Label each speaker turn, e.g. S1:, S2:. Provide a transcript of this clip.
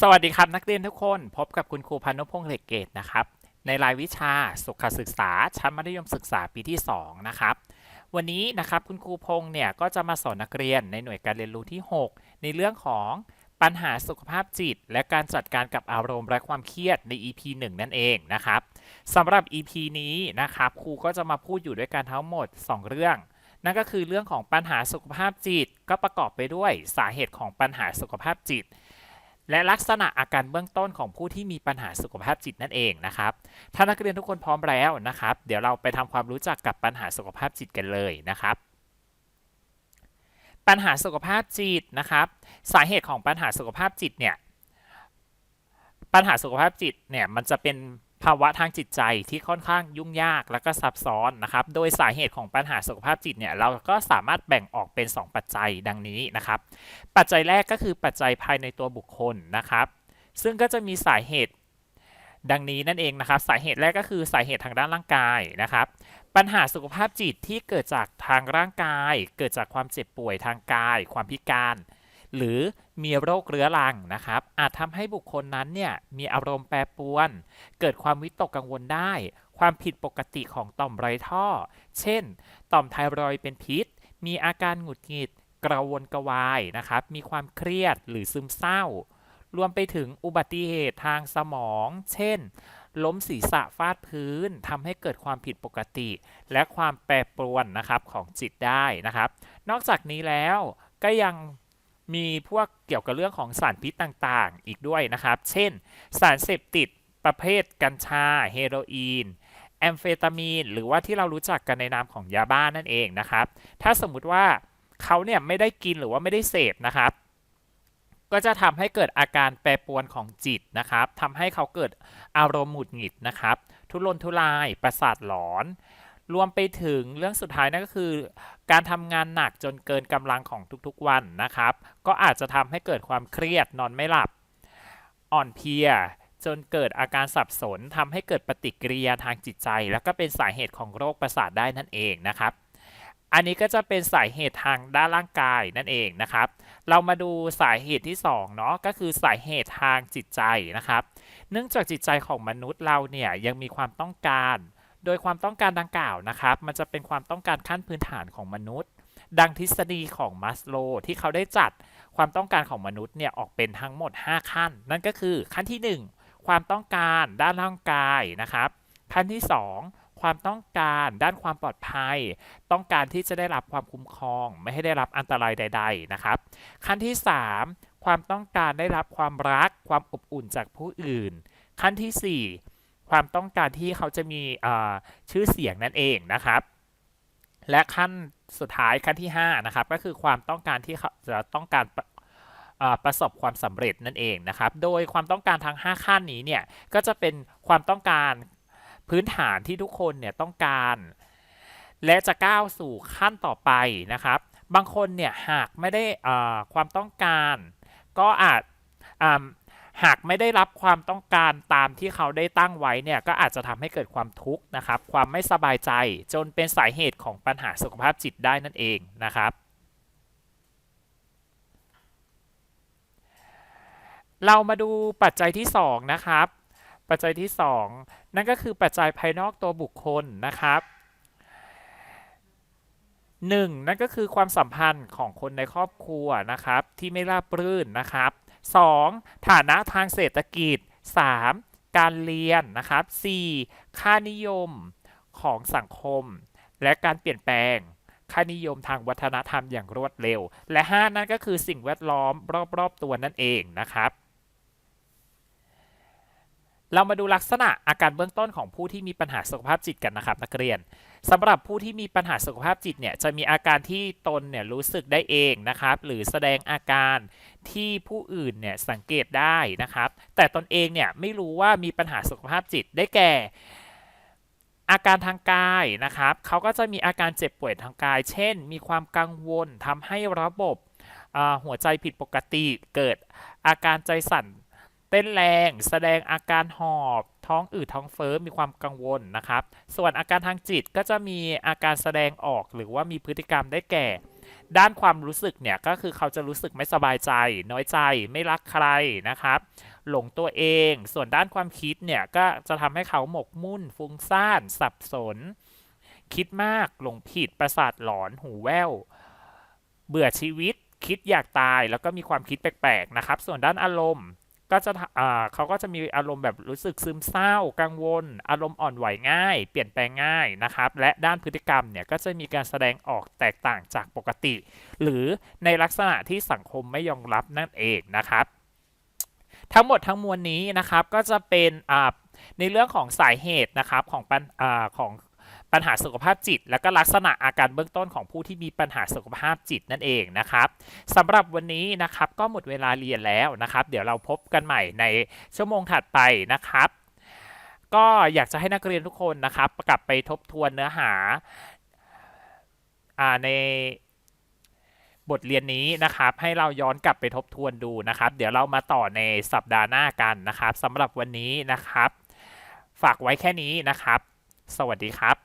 S1: สวัสดีครับนักเรียนทุกคน พบกับคุณครูพานุพงษ์เหล็กเกตนะครับ ในรายวิชาสุขศึกษา ชั้นมัธยมศึกษาปีที่ 2 นะครับ วันนี้นะครับคุณครูพงษ์เนี่ยก็จะมาสอนนักเรียนในหน่วยการเรียนรู้ที่ 6 ในเรื่องของปัญหาสุขภาพจิต และการจัดการกับอารมณ์และความเครียดใน EP 1 นั่นเองนะครับสำหรับ EP นี้นะครับครูก็จะมาพูดอยู่ด้วยกันทั้งหมด 2 เรื่องนั่นก็คือเรื่องของปัญหาสุขภาพจิต ก็ประกอบไปด้วยสาเหตุของปัญหาสุขภาพจิต และลักษณะอาการเบื้องต้นของผู้ที่มีปัญหาสุขภาพจิตนั่นเองนะครับ ถ้านักเรียนทุกคนพร้อมแล้วนะครับ เดี๋ยวเราไปทำความรู้จักกับปัญหาสุขภาพจิตกันเลยนะครับ ปัญหาสุขภาพจิตนะครับ สาเหตุของปัญหาสุขภาพจิตเนี่ย ปัญหาสุขภาพจิตเนี่ยมันจะเป็น ภาวะทางจิตใจที่ค่อนข้างยุ่งยากและก็ซับซ้อนนะครับ โดยสาเหตุของปัญหาสุขภาพจิตเนี่ยเราก็สามารถแบ่งออกเป็น 2 ปัจจัยดังนี้นะครับ ปัจจัยแรกก็คือปัจจัยภายในตัวบุคคลนะครับ ซึ่งก็จะมีสาเหตุดังนี้นั่นเองนะครับ สาเหตุแรกก็คือสาเหตุทางด้านร่างกายนะครับ ปัญหาสุขภาพจิตที่เกิดจากทางร่างกาย เกิดจากความเจ็บป่วยทางกาย ความพิการ หรือมีโรคเรื้อรังนะครับ อาจทำให้บุคคลนั้นเนี่ยมีอารมณ์แปรปรวน เกิดความวิตกกังวลได้ ความผิดปกติของต่อมไรท่อ เช่น ต่อมไทรอยด์เป็นพิษ มีอาการหงุดหงิด กระวนกระวายนะครับ มีความเครียดหรือซึมเศร้า รวมไปถึงอุบัติเหตุทางสมอง เช่น ล้มศีรษะฟาดพื้นทำให้เกิดความผิดปกติ และความแปรปรวนนะครับของจิตได้นะครับ นอกจากนี้แล้วก็ยัง มีพวกเกี่ยวกับเรื่องของสารพิษต่างๆ อีกด้วยนะครับ เช่น สารเสพติดประเภทกัญชา เฮโรอีน แอมเฟตามีน หรือว่าที่เรารู้จักกันในนามของยาบ้านนั่นเองนะครับ ถ้าสมมุติว่าเขาเนี่ยไม่ได้กินหรือว่าไม่ได้เสพนะครับ ก็จะทำให้เกิดอาการแปรปรวนของจิตนะครับทำให้เขาเกิดอารมณ์หงุดหงิดนะครับ ทุรนทุราย ประสาทหลอน รวมไปถึงเรื่องสุดท้ายนั่นก็คือ การทำงานหนักจนเกินกำลังของทุกๆวันนะครับ ก็อาจจะทำให้เกิดความเครียดนอนไม่หลับ อ่อนเพลีย จนเกิดอาการสับสนทำให้เกิดปฏิกิริยาทางจิตใจ แล้วก็เป็นสาเหตุของโรคประสาทได้นั่นเองนะครับ อันนี้ก็จะเป็นสาเหตุทางด้านร่างกายนั่นเองนะครับ เรามาดูสาเหตุที่2เนาะก็คือสาเหตุทางจิตใจนะครับ เนื่องจากจิตใจของมนุษย์เราเนี่ยยังมีความต้องการ โดยความต้องการดังกล่าวนะครับ มันจะเป็นความต้องการขั้นพื้นฐานของมนุษย์ ดังทฤษฎีของมัสโลที่เขาได้จัดความต้องการของมนุษย์เนี่ยออกเป็นทั้งหมด 5 ขั้น นั่นก็คือขั้นที่ 1 ความต้องการด้านร่างกายนะครับ ขั้นที่ 2 ความต้องการด้านความปลอดภัย ต้องการที่จะได้รับความคุ้มครอง ไม่ให้ได้รับอันตรายใด ๆนะครับ ขั้นที่ 3 ความต้องการได้รับความรัก ความอบอุ่นจากผู้อื่น ขั้นทีสี่4 ความต้องการที่เขาจะมีชื่อเสียงนั่นเองนะครับ และขั้นสุดท้ายขั้นที่5นะครับก็คือความต้องการที่เขาจะต้องการประสบความสำเร็จนั่นเองนะครับ โดยความต้องการทั้ง 5 ขั้นนี้เนี่ยก็จะเป็นความต้องการพื้นฐานที่ทุกคนเนี่ยต้องการ และจะก้าวสู่ขั้นต่อไปนะครับ บางคนเนี่ยหากไม่ได้ความต้องการ ก็อาจ หากไม่ได้รับความต้องการตามที่เขาได้ตั้งไว้เนี่ยก็อาจจะทำให้เกิดความทุกข์นะครับ ความไม่สบายใจจนเป็นสาเหตุของปัญหาสุขภาพจิตได้นั่นเองนะครับ เรามาดูปัจจัยที่ 2 นะครับ ปัจจัยที่ 2 นั่นก็คือปัจจัยภายนอกตัวบุคคลนะครับ 1. นั่นก็คือความสัมพันธ์ของคนในครอบครัวนะครับ ที่ไม่ราบรื่นนะครับ 2. ฐานะทางเศรษฐกิจ 3. การเรียนนะครับ 4. ค่านิยมของสังคม และการเปลี่ยนแปลงค่านิยมทางวัฒนธรรมอย่างรวดเร็ว และ 5 นั่นก็คือสิ่งแวดล้อมรอบๆตัวนั่นเองนะครับ เรามาดูลักษณะอาการเบื้องต้นของผู้ที่มีปัญหาสุขภาพจิตกันนะครับ นักเรียนสำหรับผู้ที่มีปัญหาสุขภาพจิตเนี่ยจะมีอาการที่ตนเนี่ยรู้สึกได้เองนะครับ หรือแสดงอาการ ที่ผู้อื่นเนี่ยสังเกตได้นะครับ แต่ตนเองเนี่ยไม่รู้ว่ามีปัญหาสุขภาพจิตได้แก่ อาการทางกายนะครับเขาก็จะมีอาการเจ็บป่วยทางกาย เช่น มีความกังวลทำให้ระบบหัวใจผิดปกติเกิดอาการใจสั่นเต้นแรง แสดงอาการหอบท้องอืดท้องเฟ้อมีความกังวลนะครับ ส่วนอาการทางจิตก็จะมีอาการแสดงออกหรือว่ามีพฤติกรรมได้แก่ ด้านความรู้สึกเนี่ยก็คือเขาจะรู้สึกไม่สบายใจ น้อยใจ ไม่รักใครนะครับ หลงตัวเอง ส่วนด้านความคิดเนี่ยก็จะทำให้เขาหมกมุ่น ฟุ้งซ่าน สับสน คิดมาก หลงผิด ประสาทหลอน หูแว่ว เบื่อชีวิต คิดอยากตาย แล้วก็มีความคิดแปลกๆนะครับ ส่วนด้านอารมณ์ ก็จะอ่าเขาก็จะมีอารมณ์แบบรู้สึกซึมเศร้า กังวล อารมณ์อ่อนไหวง่าย เปลี่ยนแปลงง่ายนะครับ และด้านพฤติกรรมเนี่ยก็จะมีการแสดงออกแตกต่างจากปกติ หรือในลักษณะที่สังคมไม่ยอมรับนั่นเองนะครับ ทั้งหมดทั้งมวลนี้นะครับก็จะเป็นอ่าในเรื่องของสาเหตุนะครับของปัญอ่าของ ปัญหาสุขภาพจิต และก็ลักษณะอาการเบื้องต้นของผู้ที่มีปัญหาสุขภาพจิตนั่นเองนะครับสำหรับวันนี้นะครับก็หมดเวลาเรียนแล้วนะครับ เดี๋ยวเราพบกันใหม่ในชั่วโมงถัดไปนะครับ ก็อยากจะให้นักเรียนทุกคนนะครับ กลับไปทบทวนเนื้อหาอในบทเรียนนี้นะครับ ให้เราย้อนกลับไปทบทวนดูนะครับ เดี๋ยวเรามาต่อในสัปดาห์หน้ากันนะครับสำหรับวันนี้นะครับ ฝากไว้แค่นี้นะครับ สวัสดีครับ